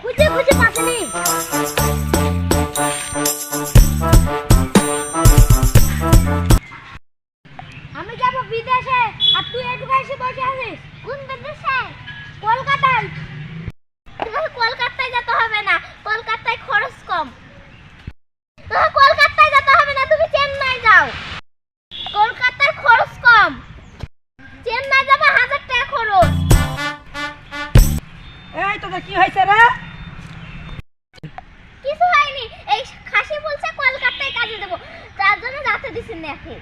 খুঁজে খুঁজে পাখিনি আমি যাব বিদেশে, আর তুই এসে বসে আছিস। কোন বিদেশে? কলকাতায়। কলকাতায় যেতে হবে না, কলকাতায় খরচ কম। তোমাকে কলকাতায় যেতে হবে না, তুমি চেন্নাই যাও। কলকাতার খরচ কম। চেন্নাই যাবে হাজার টাকা খরচ। এই তোদের কি হয়েছে রে কিছু হয়নি এই খাসি বলছে কলকাতায় কাজে দেবো। তার জন্য রাতে দিছেন নাকি।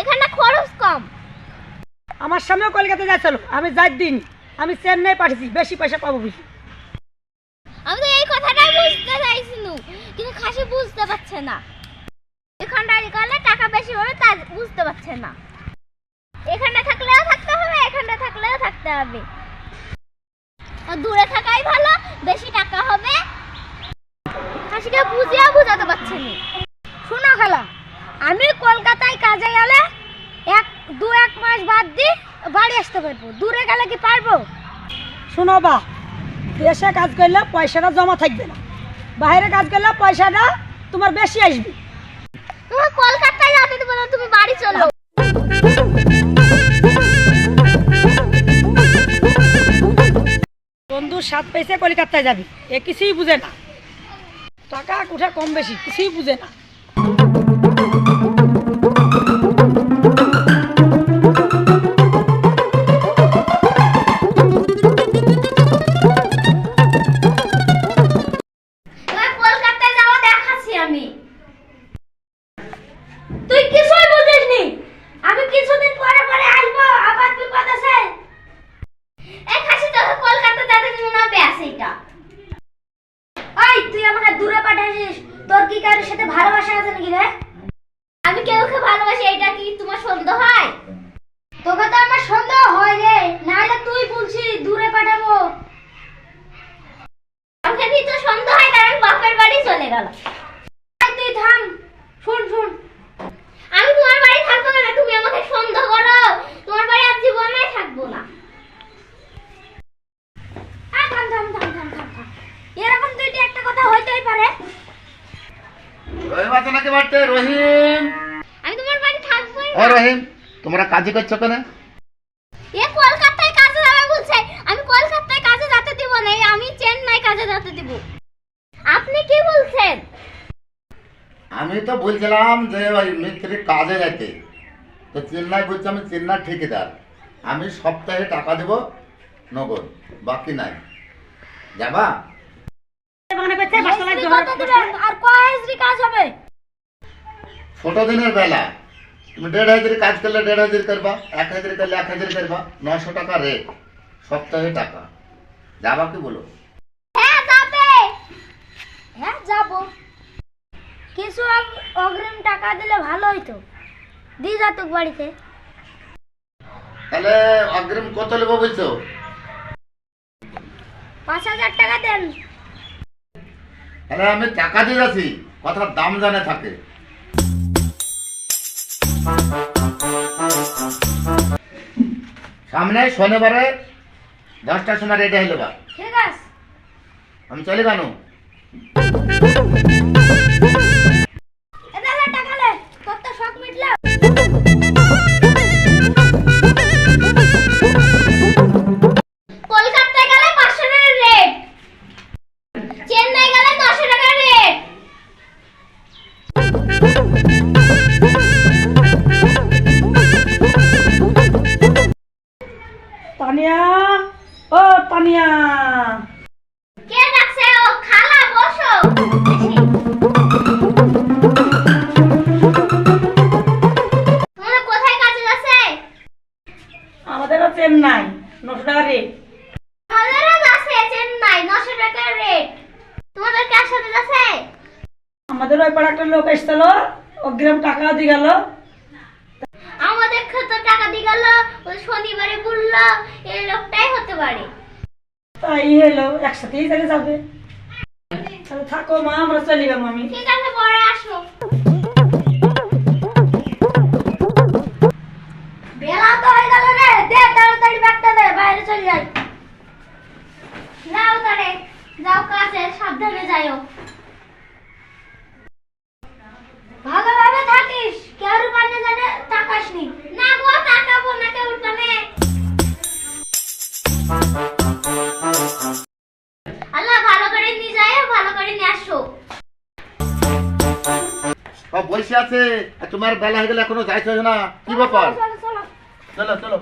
এখানে খরচ কম। আমার সামনেও কলকাতা যাচ্ছিল আমি যাই দিন। আমি চেন্নাই পাঠিয়েছি। বেশি পয়সা পাবো বেশি। আমি তো এই কথাটাই বুঝতে চাইছিল কিন্তু খাসি বুঝতে পারছে না। এখানটায় গেলে টাকা বেশি হবে তা বুঝতে পারছে না। এখানে থাকলেও থাকতে হবে এখানে থাকলেও থাকতে হবে। দূরে থাকাই ভালো বেশি টাকা হবে। খাসিকে বুঝিয়েও বুঝাতে পারছে না। শোনো খালা আমি কলকাতায় কাজে গেলে এক দু এক মাস বাদ দিয়ে বাড়ি আসতে পারব। দূরে গেলে কি পারব? শোনো বা দেশে কাজ করলে পয়সাটা জমা থাকবে না। বাইরে কাজ করলে পয়সাটা তোমার বেশি আসবে। তোমার কলকাতায় যেতে দেবো না তুমি বাড়ি চলো। বন্ধু সাত পয়সা কলকাতায় যাবি। এ কিছুই বুঝে না। টাকা কোথায় কম বেশি? কিছুই বুঝে না। তোর কি কারোর সাথে ভালোবাসা আছে নাকি রে? আমি কেউকে ভালোবাসি, এটা কি তোমার সন্দেহ হয়? তোকে তো আমার সন্দেহ হয় রে নাহলে তুই বলছিস দূরে পাঠাবো আমাকে দিয়ে তো সন্দেহ হয় কারণ বাপের বাড়ি চলে গেল তুই থাম শুন শুন আমি তোমার বাড়ি থাকব না তুমি আমাকে সন্দেহ করো তোমার বাড়ি আর জীবনে থাকব না আয়, থাম, থাম, থাম, থাম, থাম, থাম। এরকম দুইটা একটা কথা হইতেই পারে রহিম। আমি তোমার বাড়ি থাকবোই ও রহিম তোমরা করছ কেন? এ কলকাতায় কাজে যাবে বলছে। আমি কলকাতায় কাজে যেতে দিব না আমি চেন্নাই কাজে যেতে দিব। আপনি কি বলছেন? আমি তো বলছিলাম যে ওই মিস্ত্রি কাজে যাইতে তো চেন্নাই বলছে আমি চেন্নাই ঠিকাদার। আমি সপ্তাহে টাকা দেব নগদ বাকি নাই। যাবা? হাজরি কাজ হবে। ছোট দিনের বেলা। তুমি দেড় হাজারি কাজ করলে দেড় হাজারি করবা এক হাজারি করলে এক হাজারি করবা নশো টাকা রেট সপ্তাহে টাকা। যাবা কি বলো? হ্যাঁ যাবে। হ্যাঁ যাব। কিছু অগ্রিম টাকা দিলে ভালো হইতো। দি যাতুক বাড়িতে। তাহলে অগ্রিম কত নেব বলছো? পাঁচ হাজার টাকা দেন। তাহলে আমি টাকা দিয়ে যাচ্ছি কথার দাম জানে থাকে। সামনে শনিবারে দশটার সময় রেডি হইলে বা ঠিক আছে। আমি চলে কেন টাকা রেট আমাদেরও চেন্নাই টাকা তোমাদের আমাদের ওই পাড়া একটা লোক এসছিল অগ্রিম টাকাও দিয়ে গেল। আমাদের কত টাকা দিয়ে গেল শনিবারে বলল এই লোকটাই হতে পারে। তাই হলো একসাথেই চলে যাবে। তাহলে থাকো মা আমরা চলে গেলাম আমি। ঠিক আছে পরে আসো। বেলা তো হয়ে গেল রে দে তাড়াতাড়ি ব্যাগটা বাইরে চলে যাই। নাও তারে যাও কাজে সাবধানে যাইও। ভালোভাবে থাকিস কেউ পানি জানে তাকাস নি গো তাকাবো না কেউ উঠবে আল্লাহ ভালো করে নিয়ে যায় ভালো করে নিয়ে আসো। ও বসে আছে তোমার বেলা হয়ে গেলে এখনও যাইছো না। কি ব্যাপার? চলো চলো।